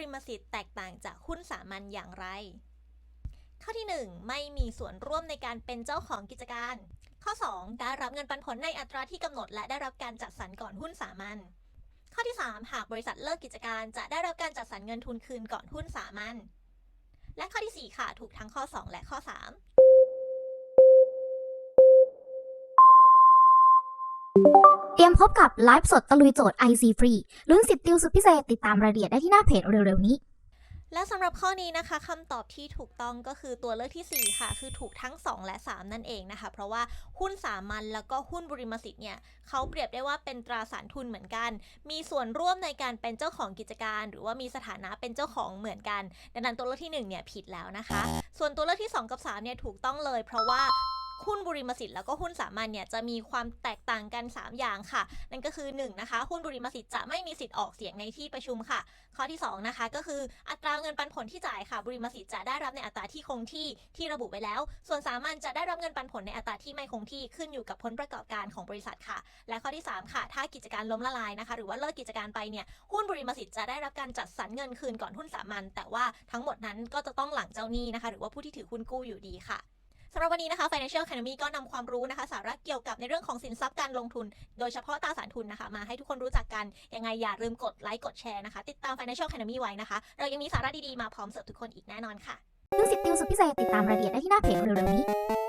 ริมสิทธิ์แตกต่างจากหุ้นสามัญอย่างไร ข้อที่ 1 ไม่มีส่วนร่วมในการเป็นเจ้าของกิจการ ข้อ 2 ได้รับเงินปันผลในอัตราที่กำหนด และได้รับการจัดสรรก่อนหุ้นสามัญข้อที่ 3 หากบริษัทเลิกกิจการจะได้รับการจัดสรรเงินทุนคืนก่อนหุ้นสามัญและข้อที่ 4 ค่ะ ถูกทั้งข้อ 2 และข้อ 3 เตรียมพบกับไลฟ์สดตะลุยโจทย์ IC ฟรีลุ้นสิทธิ์ติวสุดพิเศษติดตามรายละเอียดได้ที่หน้าเพจเร็วๆนี้ และสำหรับข้อนี้นะคะคำตอบที่ถูกต้องก็คือตัวเลือกที่ 4 ค่ะ คือถูกทั้ง 2 และ 3 นั่นเองนะคะ เพราะว่าหุ้นสามัญแล้วก็หุ้นบริมสิทธิ์เนี่ยเขาเปรียบได้ว่าเป็นตราสารทุนเหมือนกัน มีส่วนร่วมในการเป็นเจ้าของกิจการ หรือว่ามีสถานะเป็นเจ้าของเหมือนกัน ดังนั้นตัวเลือกที่1เนี่ยผิดแล้วนะคะ ส่วนตัวเลือกที่ 2 กับ3เนี่ยถูกต้องเลย เพราะว่า หุ้นบริมสิทธิ์แล้วก็หุ้นสามัญเนี่ยจะมีความแตกต่างกัน 3 อย่างค่ะ นั่นก็คือ1นะคะหุ้นบริมสิทธิ์จะไม่มีสิทธิ์ออกเสียงในที่ประชุมค่ะ ข้อที่2นะคะก็คืออัตราเงินปันผลที่จ่ายค่ะบริมสิทธิ์จะได้รับในอัตราที่คงที่ที่ระบุไว้แล้ว ส่วนสามัญจะได้รับเงินปันผลในอัตราที่ไม่คงที่ขึ้นอยู่กับผลประกอบการของบริษัทค่ะ และข้อที่ 3 ค่ะ ถ้ากิจการล้มละลายนะคะ หรือว่าเลิกกิจการไปเนี่ยหุ้นบริมสิทธิ์จะได้รับการจัดสรรเงินคืนก่อนหุ้นสามัญแต่ว่าทั้งหมดนั้นก็จะต้องหลังเจ้าหนี้นะคะ หรือว่าผู้ที่ถือหุ้นกู้อยู่ดีค่ะ สำหรับวันนี้นะคะ Financial Academy ก็นำความรู้นะคะ สาระเกี่ยวกับในเรื่องของสินทรัพย์การลงทุน โดยเฉพาะตราสารทุนนะคะ มาให้ทุกคนรู้จักกัน ยังไงอย่าลืมกดไลค์กดแชร์นะคะ ติดตาม Financial Academy ไว้นะคะ เรายังมีสาระดีๆมาพร้อมเสิร์ฟทุกคนอีกแน่นอนค่ะลุ้นสิทธิ์ติวสุดพิเศษติดตามรายละเอียดได้ที่หน้าเพจเร็วๆนี้